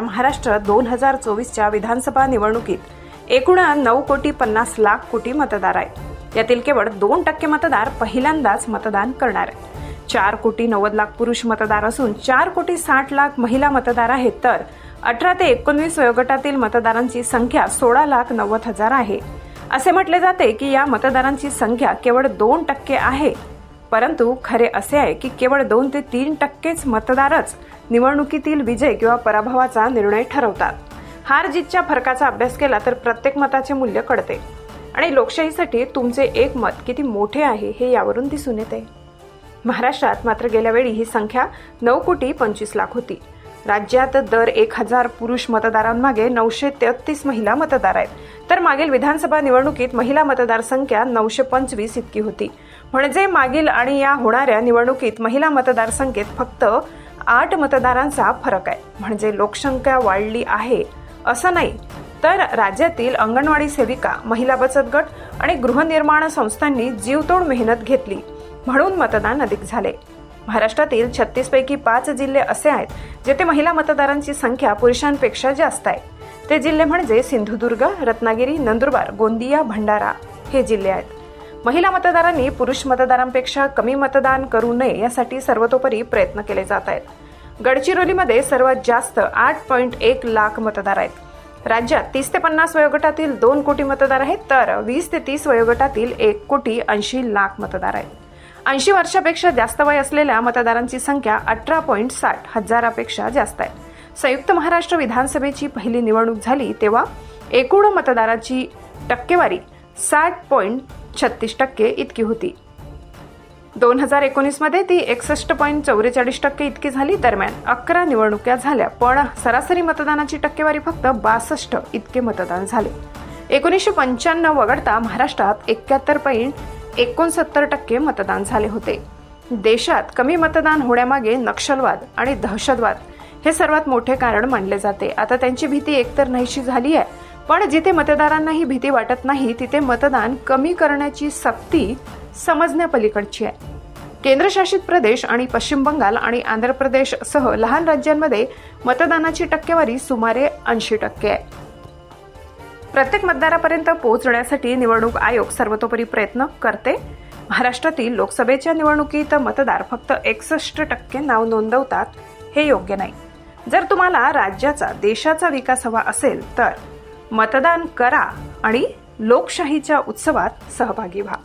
महाराष्ट्र दोन हजार चोवीसच्या विधानसभा निवडणुकीत एकूण नऊ कोटी पन्नास लाख कोटी मतदार आहेत. यातील केवळ दोन टक्के मतदार पहिल्यांदाच मतदान करणार आहेत. चार कोटी नव्वद लाख पुरुष मतदार असून चार कोटी साठ लाख महिला मतदार आहेत तर अठरा ते एकोणवीस वयोगटातील मतदारांची संख्या सोळा लाख नव्वद हजार आहे. असे म्हटले जाते की या मतदारांची संख्या केवळ दोन टक्के आहे. परंतु खरे असे आहे की केवळ दोन ते तीन टक्केच मतदारच निवडणुकीतील विजय किंवा पराभवाचा निर्णय ठरवतात. हार जीतच्या फरकाचा अभ्यास केला तर प्रत्येक मताचे मूल्य कळते. आणि लोकशाहीसाठी तुमचे एक मत किती मोठे आहे हे यावरून दिसून येते. महाराष्ट्रात मात्र गेल्या वेळी ही संख्या नऊ कोटी पंचवीस लाख होती. राज्यात दर एक हजार पुरुष मतदारांमागे नऊशे तेहतीस महिला मतदार आहेत. तर मागील विधानसभा निवडणुकीत महिला मतदारसंख्या नऊशे पंचवीस इतकी होती. म्हणजे मागील आणि या होणाऱ्या निवडणुकीत महिला मतदारसंख्येत फक्त आठ मतदारांचा फरक आहे. म्हणजे लोकसंख्या वाढली आहे असं नाही. तर राज्यातील अंगणवाडी सेविका महिला बचत गट आणि गृहनिर्माण संस्थांनी जीवतोड मेहनत घेतली म्हणून मतदान अधिक झाले. महाराष्ट्रातील छत्तीसपैकी पाच जिल्हे असे आहेत जेथे महिला मतदारांची संख्या पुरुषांपेक्षा जास्त आहे. ते जिल्हे म्हणजे सिंधुदुर्ग रत्नागिरी नंदुरबार गोंदिया भंडारा हे जिल्हे आहेत. महिला मतदारांनी पुरुष मतदारांपेक्षा कमी मतदान करू नये यासाठी सर्वतोपरी प्रयत्न केले जात आहेत. गडचिरोलीमध्ये सर्वात जास्त आठ पॉईंट एक लाख मतदार आहेत. राज्यात तीस ते पन्नास वयोगटातील दोन कोटी मतदार आहेत तर वीस ते तीस वयोगटातील एक कोटी ऐंशी लाख मतदार आहेत. ऐंशी वर्षापेक्षा जास्त वय असलेल्या मतदारांची संख्या अठरा पॉईंट साठ हजारापेक्षा जास्त आहे. संयुक्त महाराष्ट्र विधानसभेची पहिली निवडणूक झाली तेव्हा एकूण मतदाराची टक्केवारी साठ पॉईंट छत्तीस टक्के इतकी होती. दोन हजार एकोणीसमध्ये ती एकसष्ट पॉईंट चौवेचाळीस टक्के इतकी झाली दरम्यान अकरा निवडणुक्या झाल्या पण सरासरी मतदानाची टक्केवारी फक्त बासष्ट इतके मतदान झाले. एकोणीसशे पंच्याण्णव वगळता महाराष्ट्रात एक्क्याहत्तर पॉईंट एकोणसत्तर टक्के मतदान झाले होते. देशात कमी मतदान होण्यामागे नक्षलवाद आणि दहशतवाद हे सर्वात मोठे कारण मानले जाते. आता त्यांची भीती एकतर नाहीशी झाली आहे पण जिथे मतदारांना ही भीती वाटत नाही तिथे मतदान कमी करण्याची सक्ती समजण्यापलीकडची आहे. केंद्रशासित प्रदेश आणि पश्चिम बंगाल आणि आंध्र प्रदेशसह लहान राज्यांमध्ये मतदानाची टक्केवारी सुमारे ऐंशी टक्के आहे. प्रत्येक मतदारापर्यंत पोहोचण्यासाठी निवडणूक आयोग सर्वतोपरी प्रयत्न करते. महाराष्ट्रातील लोकसभेच्या निवडणुकीत मतदार फक्त एकसष्ट टक्के नाव नोंदवतात हे योग्य नाही. जर तुम्हाला राज्याचा देशाचा विकास हवा असेल तर मतदान करा आणि लोकशाहीच्या उत्सवात सहभागी व्हा.